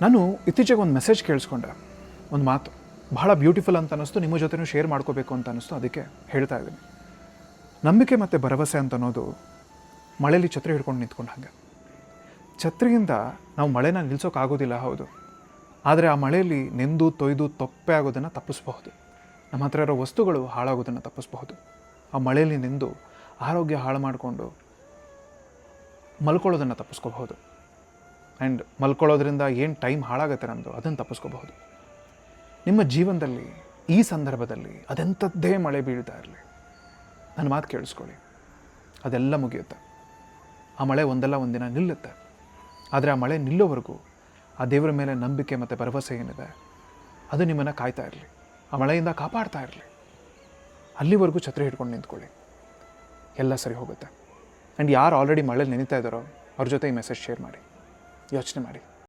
ನಾನು ಇತ್ತೀಚೆಗೆ ಒಂದು ಮೆಸೇಜ್ ಕೇಳಿಸ್ಕೊಂಡೆ. ಒಂದು ಮಾತು, ಬಹಳ ಬ್ಯೂಟಿಫುಲ್ ಅಂತ ಅನ್ನಿಸ್ತು, ನಿಮ್ಮ ಜೊತೆನೂ ಶೇರ್ ಮಾಡ್ಕೋಬೇಕು ಅಂತ ಅನ್ನಿಸ್ತು, ಅದಕ್ಕೆ ಹೇಳ್ತಾ ಇದ್ದೀನಿ. ನಂಬಿಕೆ ಮತ್ತು ಭರವಸೆ ಅಂತ ಅನ್ನೋದು ಮಳೆಯಲ್ಲಿ ಛತ್ರಿ ಹಿಡ್ಕೊಂಡು ನಿಂತ್ಕೊಂಡು ಹಾಗೆ. ಛತ್ರಿಯಿಂದ ನಾವು ಮಳೆನ ನಿಲ್ಲಿಸೋಕ್ಕಾಗೋದಿಲ್ಲ ಹೌದು. ಆದರೆ ಆ ಮಳೆಯಲ್ಲಿ ನೆಂದು, ತೊಯ್ದು, ತೊಪ್ಪೆ ಆಗೋದನ್ನು ತಪ್ಪಿಸಬಹುದು. ನಮ್ಮ ಹತ್ರ ಇರೋ ವಸ್ತುಗಳು ಹಾಳಾಗೋದನ್ನು ತಪ್ಪಿಸಬಹುದು. ಆ ಮಳೆಯಲ್ಲಿ ನೆಂದು ಆರೋಗ್ಯ ಹಾಳು ಮಾಡಿಕೊಂಡು ಮಲ್ಕೊಳ್ಳೋದನ್ನು ತಪ್ಪಿಸ್ಕೋಬಹುದು. ಆ್ಯಂಡ್ ಮಲ್ಕೊಳ್ಳೋದ್ರಿಂದ ಏನು ಟೈಮ್ ಹಾಳಾಗುತ್ತೆ ನಮ್ಮದು ಅದನ್ನು ತಪ್ಪಿಸ್ಕೋಬಹುದು. ನಿಮ್ಮ ಜೀವನದಲ್ಲಿ, ಈ ಸಂದರ್ಭದಲ್ಲಿ ಅದೆಂಥದ್ದೇ ಮಳೆ ಬೀಳ್ತಾ ಇರಲಿ. ನನ್ನ ಮಾತು ಕೇಳಿಸ್ಕೊಳ್ಳಿ. ಅದೆಲ್ಲ ಮುಗಿಯುತ್ತೆ. ಆ ಮಳೆ ಒಂದಲ್ಲ ಒಂದಿನ ನಿಲ್ಲುತ್ತೆ. ಆದರೆ ಆ ಮಳೆ ನಿಲ್ಲೋವರೆಗೂ ಆ ದೇವರ ಮೇಲೆ ನಂಬಿಕೆ ಮತ್ತು ಭರವಸೆ ಏನಿದೆ, ಅದು ನಿಮ್ಮನ್ನು ಕಾಯ್ತಾ ಇರಲಿ. ಆ ಮಳೆಯಿಂದ ಕಾಪಾಡ್ತಾ ಇರಲಿ. ಅಲ್ಲಿವರೆಗೂ ಛತ್ರಿ ಹಿಡ್ಕೊಂಡು ನಿಂತ್ಕೊಳ್ಳಿ. ಎಲ್ಲ ಸರಿ ಹೋಗುತ್ತೆ. ಆ್ಯಂಡ್ ಯಾರು ಆಲ್ರೆಡಿ ಮಳೆ ನೆನೀತಾ ಇದ್ದಾರೋ, ಅವ್ರ ಜೊತೆ ಈ ಮೆಸೇಜ್ ಶೇರ್ ಮಾಡಿ. ಯೋಚನೆ ಮಾಡಿ.